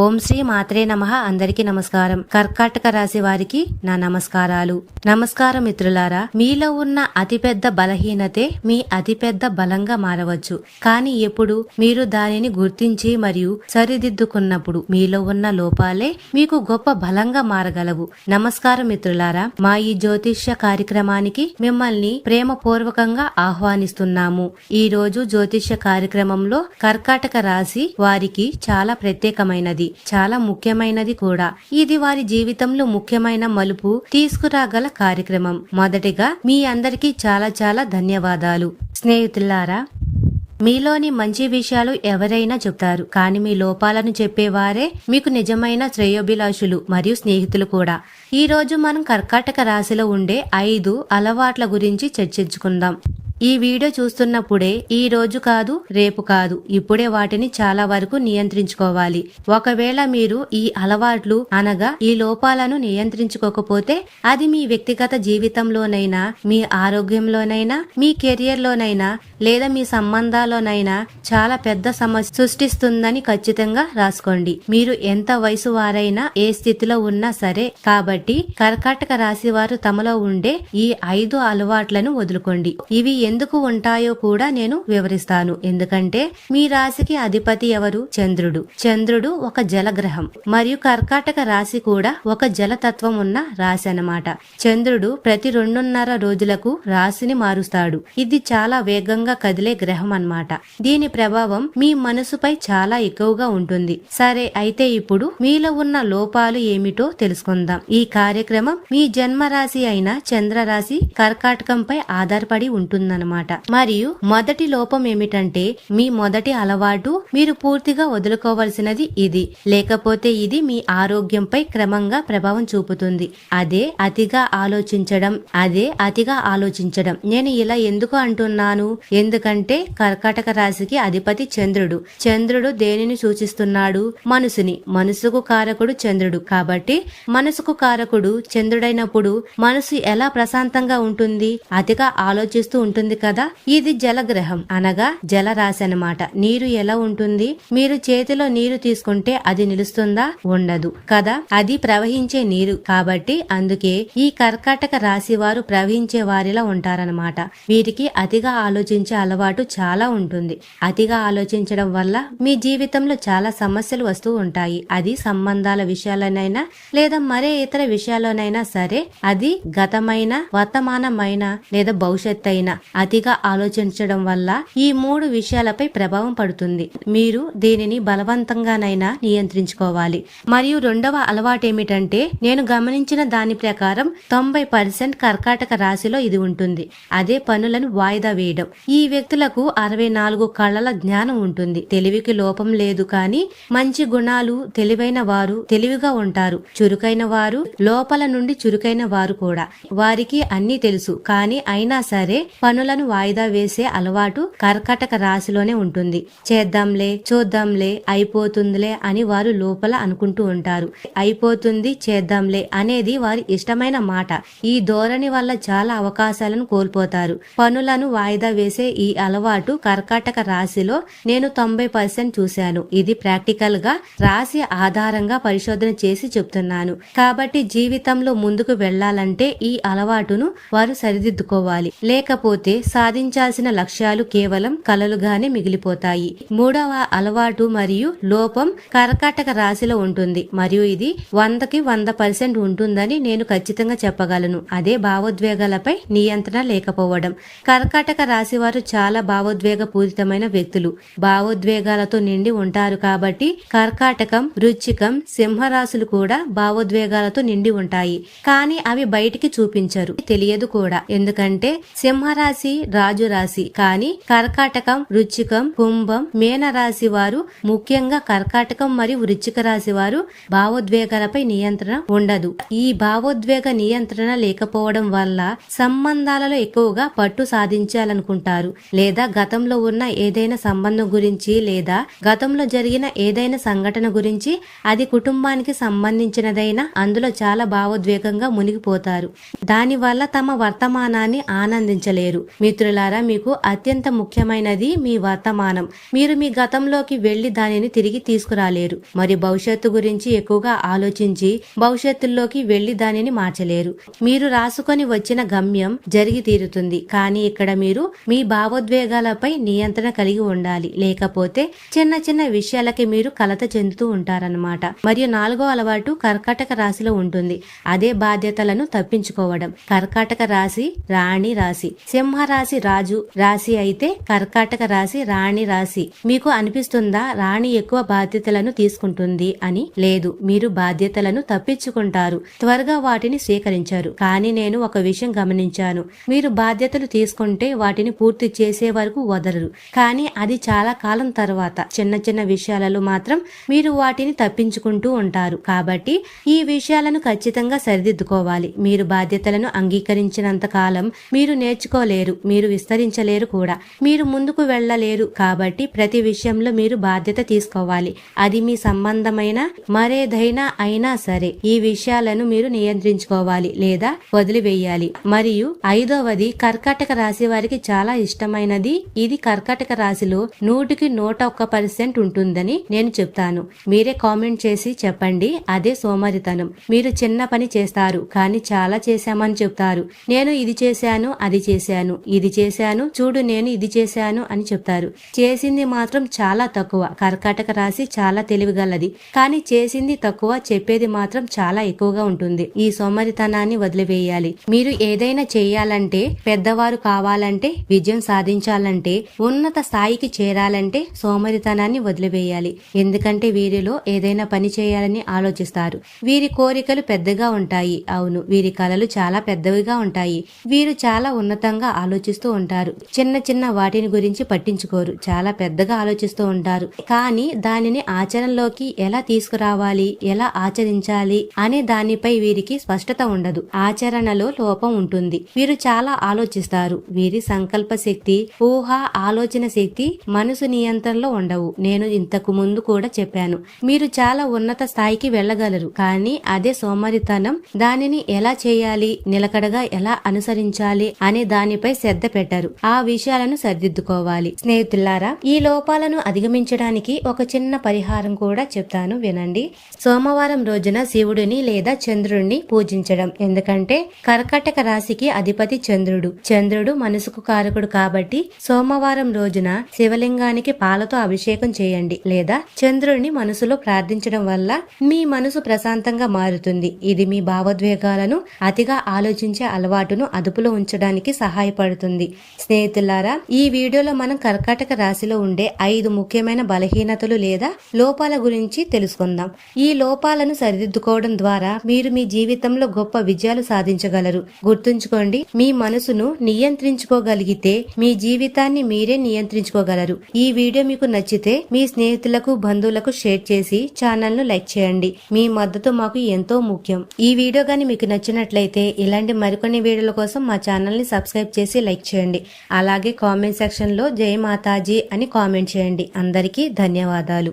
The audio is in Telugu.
ఓం శ్రీ మాత్రే నమ. అందరికీ నమస్కారం. కర్కాటక రాశి వారికి నా నమస్కారాలు. నమస్కారం మిత్రులారా మీలో ఉన్న అతిపెద్ద బలహీనతే మీ అతిపెద్ద బలంగా మారవచ్చు. కానీ ఎప్పుడు మీరు దానిని గుర్తించి మరియు సరిదిద్దుకున్నప్పుడు మీలో ఉన్న లోపాలే మీకు గొప్ప బలంగా మారగలవు. నమస్కారం మిత్రులారా మా ఈ జ్యోతిష్య కార్యక్రమానికి మిమ్మల్ని ప్రేమపూర్వకంగా ఆహ్వానిస్తున్నాము. ఈ రోజు జ్యోతిష్య కార్యక్రమంలో కర్కాటక రాశి వారికి చాలా ప్రత్యేకమైనది. చాలా ముఖ్యమైనది కూడా. ఇది వారి జీవితంలో ముఖ్యమైన మలుపు తీసుకురాగల కార్యక్రమం. మొదటిగా మీ అందరికీ చాలా చాలా ధన్యవాదాలు. స్నేహితులారా మీలోని మంచి విషయాలు ఎవరైనా చెప్తారు. కానీ మీ లోపాలను చెప్పేవారే మీకు నిజమైన శ్రేయోభిలాషులు మరియు స్నేహితులు కూడా. ఈ రోజు మనం కర్కాటక రాశిలో ఉండే ఐదు అలవాట్ల గురించి చర్చించుకుందాం. ఈ వీడియో చూస్తున్నప్పుడే ఈ రోజు కాదు రేపు కాదు. ఇప్పుడే వాటిని చాలా వరకు నియంత్రించుకోవాలి. ఒకవేళ మీరు ఈ అలవాట్లు అనగా ఈ లోపాలను నియంత్రించుకోకపోతే అది మీ వ్యక్తిగత జీవితంలోనైనా మీ ఆరోగ్యంలోనైనా మీ కెరియర్ లోనైనా లేదా మీ సంబంధాల్లోనైనా చాలా పెద్ద సమస్య సృష్టిస్తుందని ఖచ్చితంగా రాసుకోండి. మీరు ఎంత వయసు వారైనా ఏ స్థితిలో ఉన్నా సరే కాబట్టి కర్కాటక రాశి వారు తమలో ఉండే ఈ ఐదు అలవాట్లను వదులుకోండి. ఇవి ఎందుకు ఉంటాయో కూడా నేను వివరిస్తాను. ఎందుకంటే మీ రాశికి అధిపతి ఎవరు? చంద్రుడు. చంద్రుడు ఒక జలగ్రహం. మరియు కర్కాటక రాశి కూడా ఒక జలతత్వం ఉన్న రాశి అన్నమాట. చంద్రుడు ప్రతి రెండున్నర రోజులకు రాశిని మారుస్తాడు. ఇది చాలా వేగంగా కదిలే గ్రహం అన్నమాట. దీని ప్రభావం మీ మనసుపై చాలా ఎక్కువగా ఉంటుంది. సరే అయితే ఇప్పుడు మీలో ఉన్న లోపాలు ఏమిటో తెలుసుకుందాం. ఈ కార్యక్రమం మీ జన్మ రాశి అయిన చంద్రరాశి కర్కాటకంపై ఆధారపడి ఉంటుందన్నమాట. మరియు మొదటి లోపం ఏమిటంటే మీ మొదటి అలవాటు మీరు పూర్తిగా వదులుకోవలసినది ఇది. లేకపోతే ఇది మీ ఆరోగ్యంపై క్రమంగా ప్రభావం చూపుతుంది. అదే అతిగా ఆలోచించడం అదే అతిగా ఆలోచించడం. నేను ఇలా ఎందుకు అంటున్నాను? ఎందుకంటే కర్కాటక రాశికి అధిపతి చంద్రుడు. చంద్రుడు దేనిని సూచిస్తున్నాడు? మనసుని. మనసుకు కారకుడు చంద్రుడు. కాబట్టి మనసుకు కారకుడు చంద్రుడైనప్పుడు మనసు ఎలా ప్రశాంతంగా ఉంటుంది? అతిగా ఆలోచిస్తూ ఉంటుంది? కదా? ఇది జలగ్రహం అనగా జలరాశి అన్నమాట నీరు ఎలా ఉంటుంది? మీరు చేతిలో నీరు తీసుకుంటే అది నిలుస్తుందా? ఉండదు కదా? అది ప్రవహించే నీరు. కాబట్టి అందుకే ఈ కర్కాటక రాశి వారు ప్రవహించే వారిలా ఉంటారనమాట. వీరికి అతిగా ఆలోచించే అలవాటు చాలా ఉంటుంది. అతిగా ఆలోచించడం వల్ల మీ జీవితంలో చాలా సమస్యలు వస్తూ ఉంటాయి. అది సంబంధాల విషయాలనైనా లేదా మరే ఇతర విషయాల్లోనైనా సరే అది గతమైన వర్తమానమైన లేదా భవిష్యత్ అయినా అతిగా ఆలోచించడం వల్ల ఈ మూడు విషయాలపై ప్రభావం పడుతుంది. మీరు దీనిని బలవంతంగానైనా నియంత్రించుకోవాలి. మరియు రెండవ అలవాటు ఏమిటంటే నేను గమనించిన దాని ప్రకారం తొంభై పర్సెంట్ కర్కాటక రాశిలో ఇది ఉంటుంది. అదే పనులను వాయిదా వేయడం. ఈ వ్యక్తులకు అరవై నాలుగు కళల జ్ఞానం ఉంటుంది. తెలివికి లోపం లేదు కానీ మంచి గుణాలు తెలివైన వారు తెలివిగా ఉంటారు. చురుకైన వారు లోపల నుండి చురుకైన వారు కూడా. వారికి అన్ని తెలుసు. కానీ అయినా సరే పనులను వాయిదా వేసే అలవాటు కర్కాటక రాశిలోనే ఉంటుంది. చేద్దాంలే చూద్దాంలే అయిపోతుందిలే అని వారు లోపల అనుకుంటూ ఉంటారు. అయిపోతుంది చేద్దాంలే అనేది వారి ఇష్టమైన మాట. ఈ ధోరణి వల్ల చాలా అవకాశాలను కోల్పోతారు. పనులను వాయిదా వేసే ఈ అలవాటు కర్కాటక రాశిలో నేను తొంభై పర్సెంట్ చూశాను. ఇది ప్రాక్టికల్గా రాశి ఆధారంగా పరిశోధన చేసి చెప్తున్నాను. కాబట్టి జీవితంలో ముందుకు వెళ్ళాలంటే ఈ అలవాటును వారు సరిదిద్దుకోవాలి. లేకపోతే సాధించాల్సిన లక్ష్యాలు కేవలం కలలుగానే మిగిలిపోతాయి. మూడవ అలవాటు మరియు లోపం కర్కాటక రాశిలో ఉంటుంది. మరియు ఇది వందకి వంద పర్సెంట్ ఉంటుందని నేను ఖచ్చితంగా చెప్పగలను. అదే భావోద్వేగాలపై నియంత్రణ లేకపోవడం. కర్కాటక రాశి వారు చాలా భావోద్వేగ పూరితమైన వ్యక్తులు. భావోద్వేగాలతో నిండి ఉంటారు కాబట్టి కర్కాటకం వృచ్చికం సింహరాశులు కూడా భావోద్వేగాలతో నిండి ఉంటాయి. కానీ అవి బయటికి చూపించరు. తెలియదు కూడా. ఎందుకంటే సింహరాశి రాజు రాశి. కానీ కర్కాటకం వృచ్చికం కుంభం మీన రాశి వారు ముఖ్యంగా కర్కాటకం మరియు వృచ్చిక రాశి వారు భావోద్వేగాలపై నియంత్రణ ఉండదు. ఈ భావోద్వేగ నియంత్రణ లేకపోవడం వల్ల సంబంధాలలో ఎక్కువగా పట్టు సాధించాలనుకుంటారు. లేదా గతంలో ఉన్న ఏదైనా సంబంధం గురించి లేదా గతంలో జరిగిన ఏదైనా సంఘటన గురించి అది కుటుంబానికి సంబంధించినదైనా అందులో చాలా భావోద్వేగంగా మునిగిపోతారు. దానివల్ల తమ వర్తమానాన్ని ఆనందించలేరు. మిత్రులారా మీకు అత్యంత ముఖ్యమైనది మీ వర్తమానం. మీరు మీ గతంలోకి వెళ్ళి దానిని తిరిగి తీసుకురాలేరు. మరి భవిష్యత్తు గురించి ఎక్కువగా ఆలోచించి భవిష్యత్తులోకి వెళ్ళి దానిని మార్చలేరు. మీరు రాసుకొని వచ్చిన గమ్యం జరిగి తీరుతుంది. కానీ ఇక్కడ మీరు మీ భావోద్వేగాలపై నియంత్రణ కలిగి ఉండాలి. లేకపోతే చిన్న చిన్న విషయాలకి మీరు కలత చెందుతూ ఉంటారన్నమాట. మరియు నాలుగో అలవాటు కర్కాటక రాశిలో ఉంటుంది. అదే బాధ్యతలను తప్పించుకోవడం. కర్కాటక రాశి రాణి రాశి. సింహ రాశి రాజు రాశి అయితే కర్కాటక రాశి రాణి రాశి. మీకు అనిపిస్తుందా? రాణి ఎక్కువ బాధ్యతలను తీసుకుంటుంది అని? లేదు మీరు బాధ్యతలను తప్పించుకుంటారు. త్వరగా వాటిని స్వీకరించారు. కానీ నేను ఒక విషయం గమనించాను. మీరు బాధ్యతలు తీసుకుంటే వాటిని పూర్తి చేసే వరకు వదలరు. కానీ అది చాలా కాలం తర్వాత. చిన్న చిన్న విషయాలలో మాత్రం మీరు వాటిని తప్పించుకుంటూ ఉంటారు. కాబట్టి ఈ విషయాలను ఖచ్చితంగా సరిదిద్దుకోవాలి. మీరు బాధ్యతలను అంగీకరించినంత కాలం మీరు నేర్చుకోలేరు. మీరు విస్తరించలేరు కూడా. మీరు ముందుకు వెళ్ళలేరు కాబట్టి ప్రతి విషయంలో మీరు బాధ్యత తీసుకోవాలి. అది మీ సంబంధమైన మరేదైనా అయినా సరే ఈ విషయాలను మీరు నియంత్రించుకోవాలి లేదా వదిలివేయాలి. మరియు ఐదవది కర్కాటక రాశి వారికి చాలా ఇష్టమైనది. ఇది కర్కాటక రాశిలో నూటికి నూట ఒక్క పర్సెంట్ ఉంటుందని నేను చెప్తాను. మీరే కామెంట్ చేసి చెప్పండి. అదే సోమరితనం. మీరు చిన్న పని చేస్తారు కానీ చాలా చేశామని చెప్తారు. నేను ఇది చేశాను అది చేశాను. ఇది చేశాను చూడు నేను ఇది చేశాను అని చెప్తారు. చేసింది మాత్రం చాలా తక్కువ. కర్కాటక రాశి చాలా తెలివిగలది. కానీ చేసింది తక్కువ చెప్పేది మాత్రం చాలా ఎక్కువగా ఉంటుంది. ఈ సోమరితనాన్ని వదిలివేయాలి. మీరు ఏదైనా చేయాలంటే పెద్దవారు కావాలంటే విజయం సాధించాలంటే ఉన్నత స్థాయికి చేరాలంటే సోమరితనాన్ని వదిలివేయాలి. ఎందుకంటే వీరిలో ఏదైనా పని చేయాలని ఆలోచిస్తారు. వీరి కోరికలు పెద్దగా ఉంటాయి. అవును వీరి కళలు చాలా పెద్దవిగా ఉంటాయి. వీరు చాలా ఉన్నతంగా ఆలోచిస్తూ ఉంటారు. చిన్న చిన్న వాటిని గురించి పట్టించుకోరు. చాలా పెద్దగా ఆలోచిస్తూ ఉంటారు. కానీ దానిని ఆచరణలోకి ఎలా తీసుకురావాలి? ఎలా ఆచరించాలి? అనే దానిపై వీరికి స్పష్టత ఉండదు. ఆచరణలో లోపం ఉంటుంది. వీరు చాలా ఆలోచిస్తారు. వీరి సంకల్ప శక్తి ఊహ ఆలోచన శక్తి మనసు నియంత్రణలో ఉండవు. నేను ఇంతకు ముందు కూడా చెప్పాను. మీరు చాలా ఉన్నత స్థాయికి వెళ్ళగలరు. కానీ అదే సోమరితనం. దానిని ఎలా చేయాలి? నిలకడగా ఎలా అనుసరించాలి? అనే దానిపై శ్రద్ధ పెట్టరు. ఆ విషయాలను సరిదిద్దుకోవాలి. స్నేహితులారా ఈ లోపాలను అధిగమించడానికి ఒక చిన్న పరిహారం కూడా చెప్తాను వినండి. సోమవారం రోజున శివుడిని లేదా చంద్రుడిని పూజించడం. ఎందుకంటే కర్కటక రాశికి అధిపతి చంద్రుడు. చంద్రుడు మనసుకు కారకుడు కాబట్టి సోమవారం రోజున శివలింగానికి పాలతో అభిషేకం చేయండి. లేదా చంద్రుడిని మనసులో ప్రార్థించడం వల్ల మీ మనసు ప్రశాంతంగా మారుతుంది. ఇది మీ భావోద్వేగాలను అతిగా ఆలోచించే అలవాటును అదుపులో ఉంచడానికి సహాయపడుతుంది. స్నేహితులారా ఈ వీడియోలో మనం కర్కాటక రాశిలో ఉండే ఐదు ముఖ్యమైన బలహీనతలు లేదా లోపాల గురించి తెలుసుకుందాం. ఈ లోపాలను సరిదిద్దుకోవడం ద్వారా మీరు మీ జీవితంలో గొప్ప విజయాలు సాధించగలరు. గుర్తుంచుకోండి మీ మనసును నియంత్రించుకోగలిగితే మీ జీవితాన్ని మీరే నియంత్రించుకోగలరు. ఈ వీడియో మీకు నచ్చితే మీ స్నేహితులకు బంధువులకు షేర్ చేసి ఛానల్ను లైక్ చేయండి. మీ మద్దతు మాకు ఎంతో ముఖ్యం. ఈ వీడియో గాని మీకు నచ్చినట్లయితే ఇలాంటి మరికొన్ని వీడియోల కోసం మా ఛానల్ని సబ్స్క్రైబ్ చేసి లైక్ చేయండి. అలాగే కామెంట్ సెక్షన్లో జై మాతాజీ అని కామెంట్ చేయండి. అందరికీ ధన్యవాదాలు.